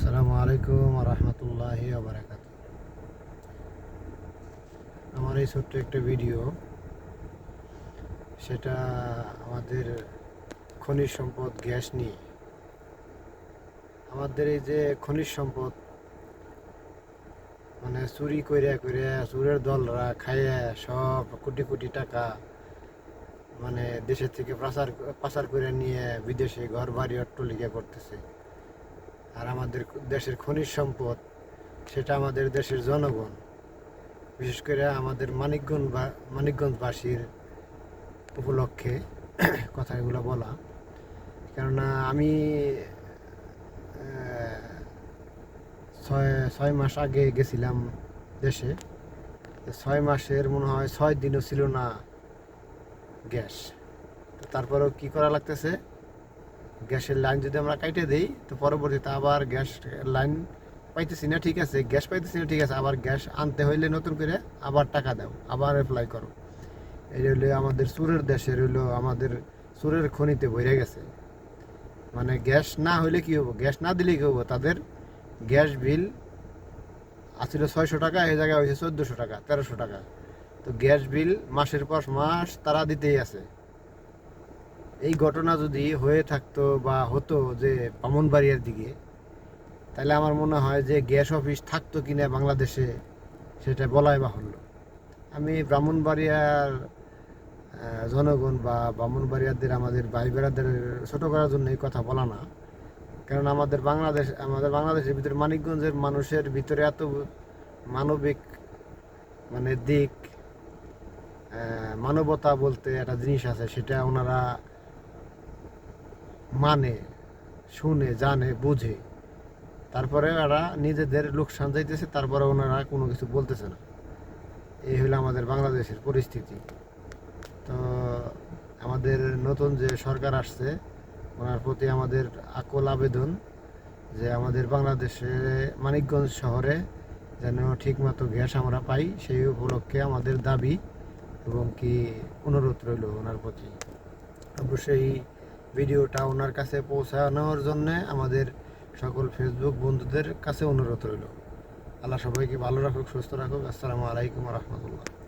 আসসালামু আলাইকুম রহমতুল্লাহি বারাকাত আমার এই ছোট্ট একটা ভিডিও, সেটা আমাদের খনিজ সম্পদ গ্যাস নিয়ে। আমাদের এই যে খনিজ সম্পদ মানে চুরি কইরা কইরা চুরের দলরা খাইয়া সব কোটি কোটি টাকা মানে দেশের থেকে পাচার পাচার করে নিয়ে বিদেশে ঘর বাড়ি অট্টলিকা করতেছে। আর আমাদের দেশের খনিজ সম্পদ, সেটা আমাদের দেশের জনগণ। বিশেষ করে আমাদের মানিকগঞ্জ বা, মানিকগঞ্জবাসীর উপলক্ষে কথাগুলো বলা। কেননা আমি ছয় ছয় মাস আগে গেছিলাম দেশে। ছয় মাসের মনে হয় ছয় দিনও ছিল না গ্যাস। তারপরেও কি করা লাগতেছে? গ্যাসের লাইন যদি আমরা কাইটে দিই, তো পরবর্তীতে আবার গ্যাস লাইন পাইতেছি না, ঠিক আছে? গ্যাস পাইতেছি না, ঠিক আছে? আবার গ্যাস আনতে হইলে নতুন করে আবার টাকা দাও, আবার অ্যাপ্লাই করো। এই হইল আমাদের সুরের দেশের হইল আমাদের সুরের খনিতে ভরে গেছে। মানে গ্যাস না হইলে কি হব? গ্যাস না দিলে কি হব? তাদের গ্যাস বিল আসলে ছয়শো টাকা, এই জায়গায় হয়েছে চোদ্দোশো টাকা, তেরোশো টাকা। তো গ্যাস বিল মাসের পর মাস তারা দিতেই আছে। এই ঘটনা যদি হয়ে থাকতো বা হতো যে বামনবাড়িয়ার দিকে, তাহলে আমার মনে হয় যে গ্যাস অফিস থাকতো কিনা বাংলাদেশে সেটা বলাই বাহুল্য। আমি ব্রাহ্মণবাড়িয়ার জনগণ বা ব্রাহ্মণবাড়িয়াদের, আমাদের ভাই বেড়াদের ছোটো করার জন্য এই কথা বলা না। কারণ আমাদের বাংলাদেশ, আমাদের বাংলাদেশের ভিতরে মানিকগঞ্জের মানুষের ভিতরে এত মানবিক মানে দিক মানবতা বলতে একটা জিনিস আছে, সেটা ওনারা মানে শুনে, জানে, বুঝে। তারপরে ওরা নিজেদের লোকসান যাইতেছে, তারপরে ওনারা কোনো কিছু বলতেছে না। এই হলো আমাদের বাংলাদেশের পরিস্থিতি। তো, আমাদের নতুন যে সরকার আসছে, ওনার প্রতি আমাদের আকল আবেদন যে আমাদের বাংলাদেশে মানিকগঞ্জ শহরে যেন ঠিকমতো গ্যাস আমরা পাই, সেই উপলক্ষে আমাদের দাবি এবং কি অনুরোধ রইল ওনার প্রতি। অবশ্যই ভিডিওটা ওনার কাছে পৌঁছানোর জন্য আমাদের সকল ফেসবুক বন্ধুদের কাছে অনুরোধ রইল। আল্লাহ সবাইকে ভালো রাখুক, সুস্থ রাখুক। আসসালামু আলাইকুম রহমতুল্লাহ।